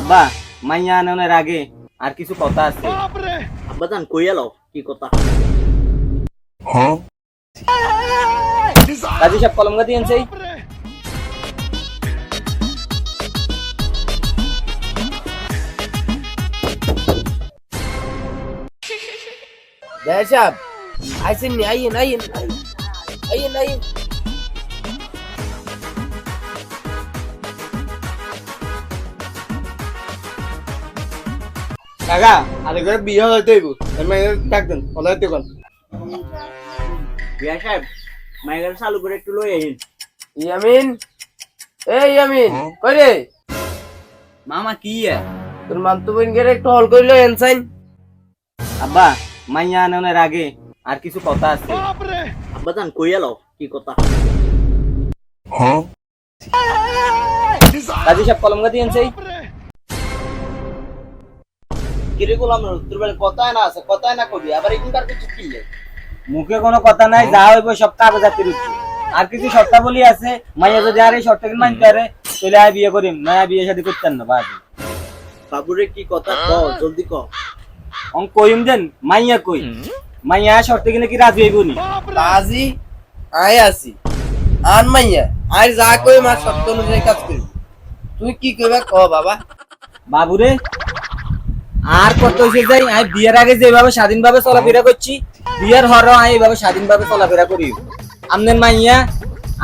আব্বা মাইয়া আনানোর আগে। আর কিছু কথা আছে। আব্বাজান কই এলো? কি কথা? কাজী সাহেব কলম গাদি আনছে। জয় সাহেব আইসেন নি? আইয়েন। আইয়েন আইয়েন। কাকা আরেকবার বিয়ে হইতে হইব ডাকতেন হলাইতে কোন বিয়া সাহেব মাইগার চালু করে একটু লই আইন ইয়ামিন এই ইয়ামিন কই রে মামা কি এ? তোর মামতো বোন গেলে একটু হল কইলো এনসাইন আব্বা মাইয়া আনানোর আগে আর কিছু কথা আছে। আব্বাজান কই এলো কি কথা? কাজী সাহেব কলম গাদি আনছে। কিরে গোলাম তোর বেলা কথায় না আছে কথায় না কবি আবার এখানকার কিছু কি মুখে কোনো কথা নাই যা হইব সব কাগজাতের উঠছে আর কিছু শর্তাবলী আছে মাইয়া যদি আর এই শর্ত মানতে পারে তাহলে আয় বিয়ে করিম নয়া বিয়ে শাদী করতেন না বাজি। বাবুরে কি কথা ক জলদি ক অং কইম দেন মাইয়া কই। মাইয়া শর্তে কিনে কি রাজি হইব নি? বাজি আয় আসি আন মাইয়া আর যা কই মা সত্য অনুযায়ী কাজ করি তুই কি কইবা ক বাবা? বাবুরে আর কত হইছে যাই আমি বিয়ের আগে যেভাবে স্বাধীনভাবে চলাফেরা করছি, বিয়ের হর আমি এইভাবে স্বাধীনভাবে চলাফেরা করি। আমনের মাইয়া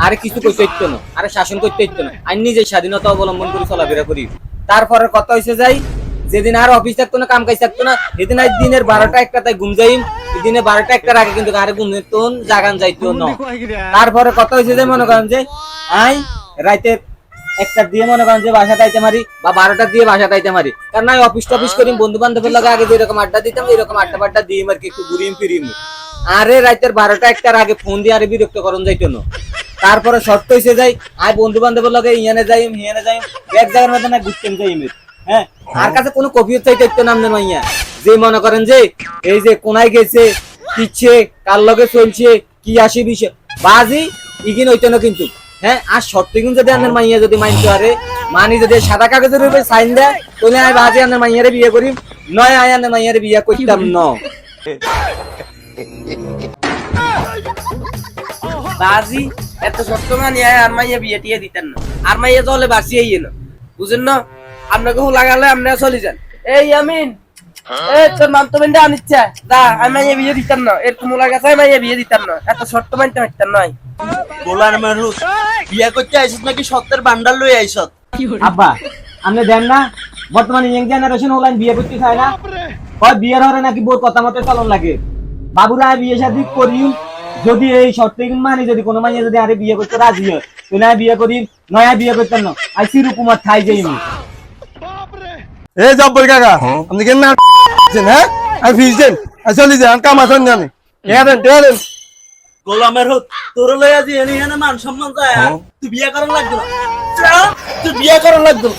আর কিছু করতে হইতো না, আর শাসন করতে হইতো না। আমি নিজে স্বাধীনতা অবলম্বন করে চলাফেরা করি। তারপরে কত হইছে যাই যেদিন আর অফিস থাকতো না, কাম কাজ থাকতো না, সেদিন আর দিনের বারোটা একটা তাই ঘুম যাইম দিনে বারোটা একটার আগে কিন্তু আরে ঘুম তো জাগান যাইতো না। তারপরে কত হয়েছে যে মনে করেন যে, আই রাইতে একটা দিয়ে মনে করেন যে বাসা তাইতে মারি বা বারোটা দিয়ে বাসা তাইতে মারি। কারণ আমি অফিস টফিস করি বন্ধু বান্ধবের লগে আগে যেরকম আড্ডা দিতাম, এরকম আড্ডা ফাড্ডা দিয়ে আর একটু ঘুরিম ফিরিম। আরে রাইতের বারোটা একটার আগে ফোন দিয়ে আরে বিরক্ত করন যাইতো না। তারপরে শর্ত হয়েছে যাই আই বন্ধু বান্ধবের লগে ইয়ানে যাই হিয়ানে যাই এক জায়গার মধ্যে না ঘুরতেন যাই হ্যাঁ? আর কাছে কোনো কপিও চাইতে হইতো না আমনে মাইয়া। যে মনে করেন যে এই যে কোনায় গেছে কিচ্ছে কার লগে চলছে, কি আসে বিষয় বাজি, ইগিন হইতো না কিন্তু। হ্যাঁ আর সত্য যদি আনের মাইয়া যদি মাইনতে পারে, মানি যদি সাদা কাগজের উপরে সাইন দেয়, তাহলে আমি বাজি মাইয়ারে বিয়ে করি নয় আয় আনের মাইয়ারে বিয়ে করতাম ন। বাজি, এত সত্য মানি আয় আর মাইয়া বিয়ে টিয়ে দিতেন না। আর মাইয়া জলে না। বুঝেন না? আপনাকে লাগালে চলে যান। এই ইয়ামিন এই তোর মামতো বোন আনিচ্ছে। দা আমি বিয়ে দিতাম না। এর কুমলা গাছে মাইয়া বিয়ে দিতাম না। এত সত্য মানতে পারতাম নয় গোলার মেরু বিয়া করতে আইসত নাকি সত্যের বান্ডাল লই আইসত? আব্বা আপনি দেন না। বর্তমানে ইয়ং জেনারেশন ওলাইন বিয়ে করতে চায় না। হয় বিয়ের হরে নাকি বোর কথা মতো চলন লাগে। বাবুরা বিয়ে শাদী করি যদি এই শর্তে মানে যদি কোনো মাইয়া যদি আরে বিয়ে করতে রাজি হয় তাহলে আমি বিয়ে করি নয়া বিয়ে করতাম না। আর চিরকুমার ঠাই যাই এ জব্বর কাকা আপনি কেন না হ্যাঁ? আর ফিস দেন আর চলি যান কাম আসেন জানি। টেয়া দেন গোলামের হোক তোর লইয়া যে এনে এনে মান সম্মান যায় আর তুই বিয়া করার লাগতো না তুই বিয়া করার লাগতো না।